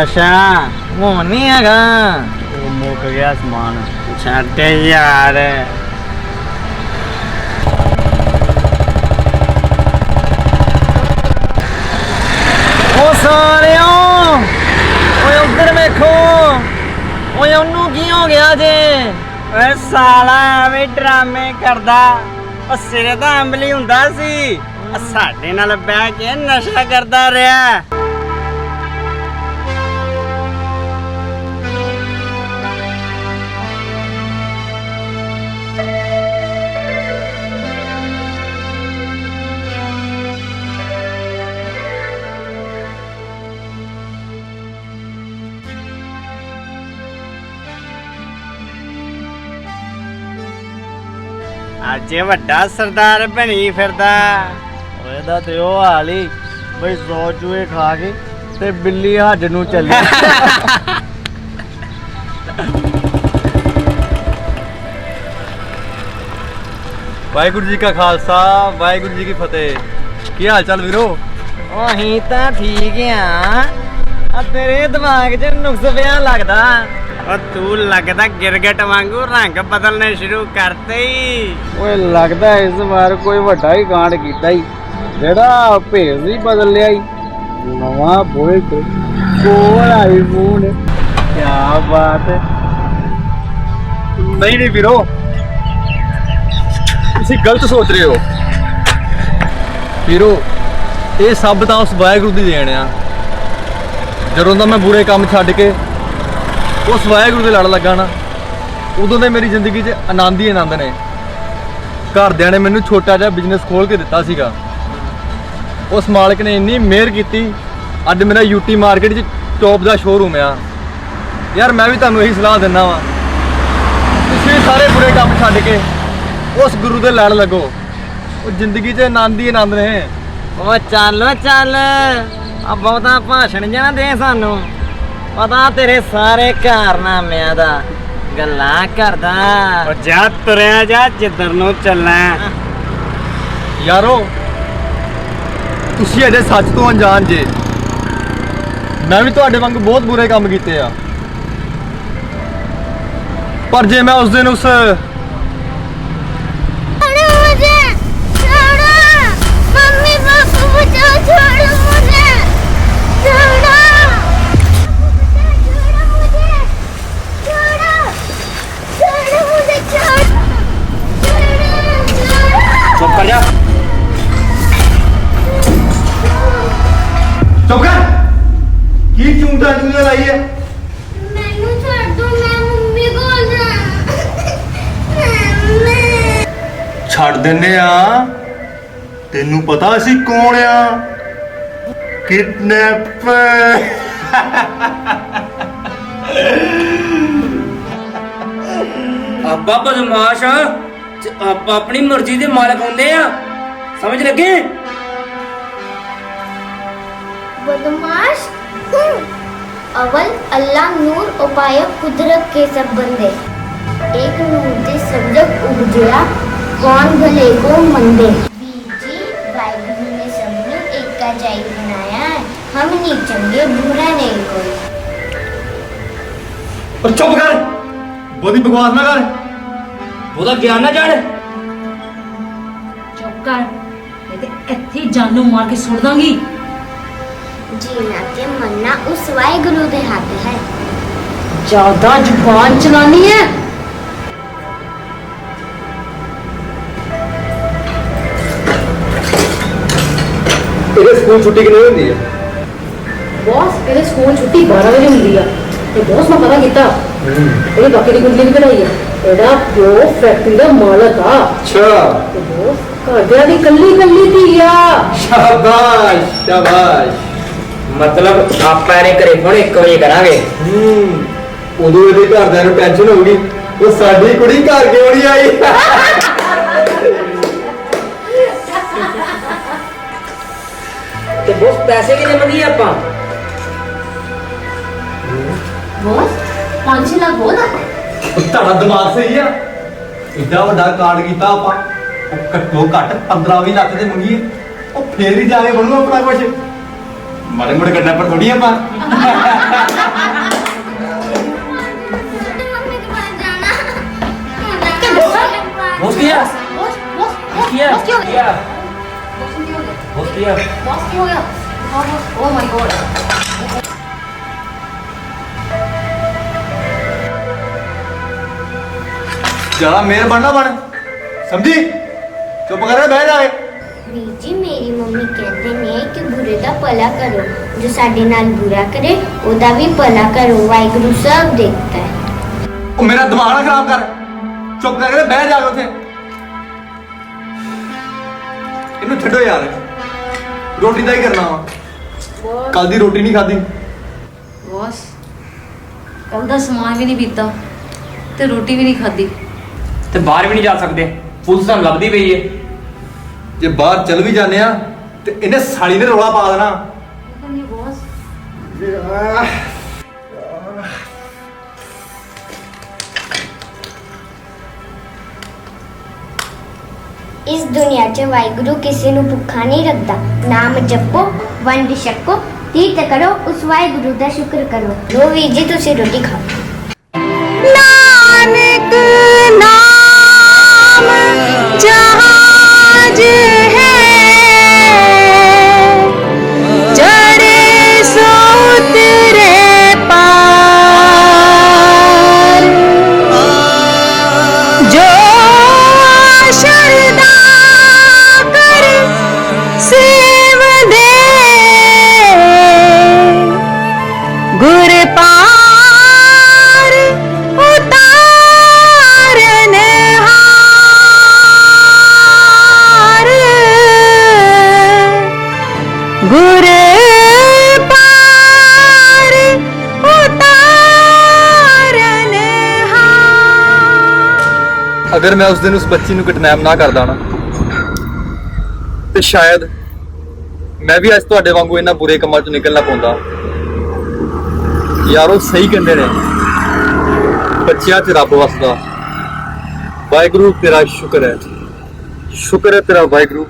ਨਸ਼ਾ ਹੁਣ ਨਹੀਂ ਹੈਗਾ। ਉਹ ਮੁੱਕ ਗਿਆ ਸਮਾਨ। ਛੱਡ ਯਾਰ। ਉਹ ਸਾਰਿਓ ਓਏ ਉੱਧਰ ਵੇਖੋ। ਓਏ ਉਹਨੂੰ ਕੀ ਹੋ ਗਿਆ ਜੇ? ਓਏ ਸਾਲਾ ਐਵੇਂ ਡਰਾਮੇ ਕਰਦਾ। ਉਹ ਸਿਰੇ ਦਾ ਅੰਬਲੀ ਹੁੰਦਾ ਸੀ। ਉਹ ਸਾਡੇ ਨਾਲ ਬਹਿ ਕੇ ਨਸ਼ਾ ਕਰਦਾ ਰਿਹਾ। ਇਹ ਵੱਡਾ ਸਰਦਾਰ ਬਣੀ ਫਿਰਦਾ। ਓਏ ਦਾ ਤੇ ਉਹ ਹਾਲ ਹੀ ਬਈ ਸੌ ਚੂਹੇ ਖਾ ਕੇ ਤੇ ਬਿੱਲੀ ਹੱਜ ਨੂੰ ਚੱਲੀ। ਵਾਹਿਗੁਰੂ ਜੀ ਕਾ ਖਾਲਸਾ ਵਾਹਿਗੁਰੂ ਜੀ ਕੀ ਫਤਿਹ। ਕੀ ਹਾਲ ਚਾਲ ਵੀਰੋ? ਉਹ ਅਸੀਂ ਤਾਂ ਠੀਕ ਆ। ਆ ਤੇਰੇ ਦਿਮਾਗ 'ਚ ਨੁਕਸ ਪਿਆ ਲੱਗਦਾ। ਉਹ ਤੂੰ ਲੱਗਦਾ ਗਿਰਗਟ ਵਾਂਗੂ ਰੰਗ ਬਦਲਨੇ ਸ਼ੁਰੂ ਕਰਤੇ ਹੀ ਓਏ ਲੱਗਦਾ ਇਸ ਵਾਰ ਕੋਈ ਵੱਡਾ ਹੀ ਕਾਂਡ ਕੀਤਾ ਹੀ ਜਿਹੜਾ ਭੇਸ ਹੀ ਬਦਲ ਲਿਆ ਹੀ ਨਵਾਂ ਬੁਲਟ ਕੋਲ ਆਈਫੋਨ ਕੀ ਬਾਤ ਹੈ ਨਹੀਂ ਨਹੀਂ ਵੀਰੋ। ਤੁਸੀਂ ਗਲਤ ਸੋਚ ਰਹੇ ਹੋ। ਵੀਰੋ ਇਹ ਸਭ ਤਾਂ ਉਸ ਵਾਹਿਗੁਰੂ ਦੀ ਦੇਣ ਆ। ਜਦੋਂ ਦਾ ਮੈਂ ਬੁਰੇ ਕੰਮ ਛੱਡ ਕੇ ਉਸ ਵਾਹਿਗੁਰੂ ਦੇ ਲੜ ਲੱਗਾ ਨਾ, ਉਦੋਂ ਦੇ ਮੇਰੀ ਜ਼ਿੰਦਗੀ 'ਚ ਆਨੰਦ ਹੀ ਆਨੰਦ ਨੇ। ਘਰਦਿਆਂ ਨੇ ਮੈਨੂੰ ਛੋਟਾ ਜਿਹਾ ਬਿਜ਼ਨਸ ਖੋਲ ਕੇ ਦਿੱਤਾ ਸੀਗਾ। ਉਸ ਮਾਲਕ ਨੇ ਇੰਨੀ ਮਿਹਰ ਕੀਤੀ, ਅੱਜ ਮੇਰਾ ਯੂਟੀ ਮਾਰਕੀਟ 'ਚ ਟੌਪ ਦਾ ਸ਼ੋਰੂਮ ਆ। ਯਾਰ ਮੈਂ ਵੀ ਤੁਹਾਨੂੰ ਇਹੀ ਸਲਾਹ ਦਿੰਦਾ ਵਾਂ। ਤੁਸੀਂ ਸਾਰੇ ਬੁਰੇ ਕੰਮ ਛੱਡ ਕੇ ਉਸ ਗੁਰੂ ਦੇ ਲੜ ਲੱਗੋ। ਉਹ ਜ਼ਿੰਦਗੀ 'ਚ ਆਨੰਦ ਹੀ ਆਨੰਦ ਨੇ। ਓ ਚੱਲ ਚੱਲ। ਆ ਬਹੁਤਾ ਭਾਸ਼ਣ ਜਣਾ ਦੇ ਸਾਨੂੰ। ਪਤਾ ਤੇਰੇ ਸਾਰੇ ਕਾਰਨਾਮਿਆਂ ਦਾ ਗੱਲਾਂ ਕਰਦਾ। ਉਹ ਜਾ ਤੁਰਿਆ ਜਾ ਜਿੱਧਰ ਨੂੰ ਚੱਲਾਂ ਯਾਰੋ ਤੁਸੀਂ ਅਜੇ ਸੱਚ ਤੋਂ ਅਣਜਾਣ ਜੇ। ਮੈਂ ਵੀ ਤੁਹਾਡੇ ਵਾਂਗ ਬਹੁਤ ਬੁਰੇ ਕੰਮ ਕੀਤੇ ਆ। ਪਰ ਜੇ ਮੈਂ ਉਸ ਦਿਨ ਉਸ ਡਾਂਟੂ ਨਾਲ ਆਈ ਹੈ ਮੈਨੂੰ ਛੱਡ ਦੋ ਮੈਂ ਮੰਮੀ ਕੋਲ ਜਾਣਾ ਛੱਡ ਦਿੰਨੇ ਆ। ਤੈਨੂੰ ਪਤਾ ਅਸੀਂ ਕੌਣ ਆ? ਕਿਡਨੈਪਰ ਆਪਾ ਬਦਮਾਸ਼ ਆ ਆਪਾਂ ਆਪਣੀ ਮਰਜ਼ੀ ਦੇ ਮਾਲਕ ਹੁੰਦੇ ਆ। ਸਮਝ ਲੱਗੇ? ਬਦਮਾਸ਼? ਹੂੰ अवल अल्लाह नूर उपाय कुदरत के सब बंदे एक नूर ਦੇ ਸਬਜਕ ਉਪਜਿਆ ਕੌਣ ਭਲੇ ਕੋ ਮੰਦੇ ਬੀਜੀ ਵਾਹਿਗੁਰੂ ਨੇ ਸਭ ਨੂੰ ਏਕਾ ਜਾਈ ਬਣਾਇਆ ਹੈ ਹਮ ਨਹੀਂ ਚੰਗੇ ਬੁਰਾ ਨਹੀਂ ਕੋਈ ਪਰ ਚੁੱਪ ਕਰ ਬਹੁਤੀ ਬਕਵਾਸ ਨਾ ਕਰ ਉਹਦਾ ਗਿਆਨ ਨਾ ਜਾਣ ਚੁੱਪ ਕਰ ਨਹੀਂ ਤੇ ਇੱਥੇ ਹੀ ਜਾਨੋਂ ਮਾਰ ਕੇ ਸੁੱਟ ਦਾਂਗੀ ਜੀਣਾ ਤੇ ਮੰਨਣਾ ਉਸ ਵਾਹਿਗੁਰੂ ਦੇ ਹੱਥ ਹੈ। ਜ਼ਿਆਦਾ ਜ਼ੁਬਾਨ ਚਲਾਨੀ ਹੈ। ਇਹਦੇ ਸਕੂਲ ਛੁੱਟੀ ਕਿੰਨੇ ਹੁੰਦੀ ਹੈ? ਬੌਸ ਇਹਦੇ ਸਕੂਲ ਛੁੱਟੀ 12 ਵਜੇ ਹੁੰਦੀ ਆ। ਤੇ ਬੌਸ ਮੈਂ ਪਤਾ ਕੀਤਾ ਇਹ ਬਾਕੀ ਦੀ ਕੁੰਡਲੀ ਵੀ ਕਢਾਈ ਆ। ਇਹਦਾ ਪਿਓ ਫੈਕਟਰੀ ਦਾ ਮਾਲਕ ਆ। ਅੱਛਾ। ਤੇ ਬੌਸ ਘਰਦਿਆਂ ਦੀ ਕੱਲੀ ਕੱਲੀ ਧੀ ਆ। ਸ਼ਾਬਾਸ਼ ਸ਼ਾਬਾਸ਼। ਮਤਲਬ ਆਪਾਂ ਇਹਨੇ ਘਰੇ ਹੁਣ 1 ਵਜੇ ਕਰਾਂਗੇ। ਹੂੰ। ਉਦੋਂ ਇਹਦੇ ਘਰਦਿਆਂ ਨੂੰ ਟੈਨਸ਼ਨ ਹੋਊਗੀ ਉਹ ਸਾਡੀ ਕੁੜੀ ਘਰ ਕਿਉਂ ਨਹੀਂ ਆਈ? ਤੇ ਬੋਸ ਪੈਸੇ ਕਿੰਨੇ ਮੰਗੀ ਆਪਾਂ? ਬੌਸ 5 ਲੱਖ ਬੋਲਾ ਤੁਹਾਡਾ ਦਿਮਾਗ ਸਹੀ ਆ। ਇੱਡਾ ਵੱਡਾ ਕਾਰਡ ਕੀਤਾ ਆਪਾਂ। ਉਹ ਘੱਟੋ ਘੱਟ 15 20 ਲੱਖ ਦੇ ਮੰਗੀਏ। ਉਹ ਫੇਰ ਹੀ ਜਾ ਕੇ ਬਣੂ ਆਪਣਾ ਕੁਝ ਮਾਰੇ ਮੋੜੇ ਗੱਡਾ ਪਰ ਥੋੜੀ ਆਪਾਂ। ਬਹੁਤ ਗਿਆ? ਬਹੁਤ ਬਣਨਾ ਬਣ। ਸਮਝੀ? ਚੁੱਪ ਕਰ ਬਹਿ ਜਾ। ਵੀਰ ਜੀ ਮੇਰੀ ਮੰਮੀ ਕਹਿੰਦੇ ਨੇ ਕਿ ਬੁਰੇ ਦਾ ਭਲਾ ਕਰੋ। ਜੋ ਸਾਡੇ ਨਾਲ ਬੁਰਾ ਕਰੇ ਉਹਦਾ ਵੀ ਭਲਾ ਕਰੋ। ਵਾਹਿਗੁਰੂ ਸਭ ਦੇਖਦਾ ਹੈ। ਉਹ ਮੇਰਾ ਦਿਮਾਗ ਨਾ ਖਰਾਬ ਕਰ। ਚੁੱਪ ਕਰਕੇ ਬਹਿ ਜਾ ਕੇ ਉੱਥੇ। ਇਹਨੂੰ ਛੱਡੋ ਯਾਰ। ਰੋਟੀ ਦਾ ਹੀ ਕਰਨਾ ਵਾ। ਕੱਲ ਦੀ ਰੋਟੀ ਨਹੀਂ ਖਾਧੀ। ਬॉस ਕੱਲ ਦਾ ਸਮਾਨ ਵੀ ਨਹੀਂ ਪੀਤਾ ਤੇ ਰੋਟੀ ਵੀ ਨਹੀਂ ਖਾਧੀ। ਤੇ ਬਾਹਰ ਵੀ ਨਹੀਂ ਜਾ ਸਕਦੇ। ਪੁਲਿਸ ਤੁਹਾਨੂੰ ਲੱਭਦੀ ਪਈ ਏ। ਜੇ ਬਾਹਰ ਚੱਲ ਵੀ ਜਾਂਦੇ ਆ, ਤੇ ਇਹਨੇ ਸਾਲੀ ਨੇ ਰੋਲਾ ਪਾ ਦੇਣਾ। ਨਹੀਂ ਬॉस ਇਸ ਦੁਨੀਆ 'ਚ ਵਾਹਿਗੁਰੂ ਕਿਸੇ ਨੂੰ ਭੁੱਖਾ ਨਹੀਂ ਰੱਖਦਾ। ਨਾਮ ਜਪੋ, ਵੰਡ ਛਕੋ, ਤੀਰਥ ਕਰੋ, ਉਸ ਵਾਹਿਗੁਰੂ ਦਾ ਸ਼ੁਕਰ ਕਰੋ। ਲੋ ਵੀਰ ਜੀ, ਤੁਸੀਂ ਰੋਟੀ ਖਾਓ। ਨਾਨਕ ਅਗਰ ਮੈਂ ਉਸ ਦਿਨ ਉਸ ਬੱਚੀ ਨੂੰ ਕਿਡਨੈਪ ਨਾ ਕਰਦਾ ਨਾ, ਤੇ ਸ਼ਾਇਦ ਮੈਂ ਵੀ ਅੱਜ ਤੁਹਾਡੇ ਵਾਂਗੂ ਇਹਨਾਂ ਬੁਰੇ ਕੰਮਾਂ ਚੋਂ ਨਿਕਲਣਾ ਪਾਉਂਦਾ। ਉਹ ਸਹੀ ਕਹਿੰਦੇ ਨੇ। ਬੱਚਿਆਂ 'ਚ ਰੱਬ ਵਸਦਾ। ਵਾਹਿਗੁਰੂ, ਤੇਰਾ ਸ਼ੁਕਰ ਹੈ। ਸ਼ੁਕਰ ਹੈ ਤੇਰਾ ਵਾਹਿਗੁਰੂ।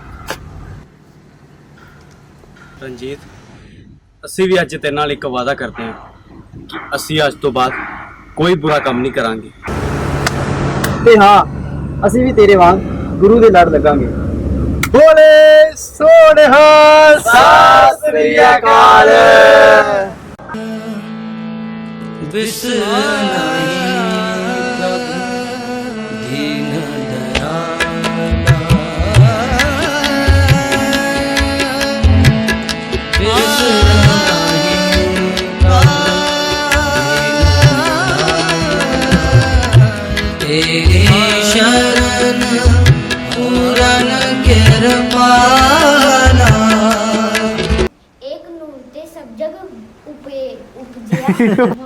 ਰਣਜੀਤ, ਅਸੀਂ ਵੀ ਅੱਜ ਤੇਰੇ ਨਾਲ ਇੱਕ ਵਾਅਦਾ ਕਰਦੇ ਹਾਂ ਕਿ ਅਸੀਂ ਅੱਜ ਤੋਂ ਬਾਅਦ ਕੋਈ ਬੁਰਾ ਕੰਮ ਨਹੀਂ ਕਰਾਂਗੇ। ਤੇ ਹਾਂ, ਅਸੀਂ ਵੀ ਤੇਰੇ ਵਾਂਗ ਗੁਰੂ ਦੇ ਲੜ ਲੱਗਾਂਗੇ। ਬੋਲੇ ਸੋਨਿਹਾ ਸਤਿ ਸ੍ਰੀ ਅਕਾਲ। ਇੱਕ 思い。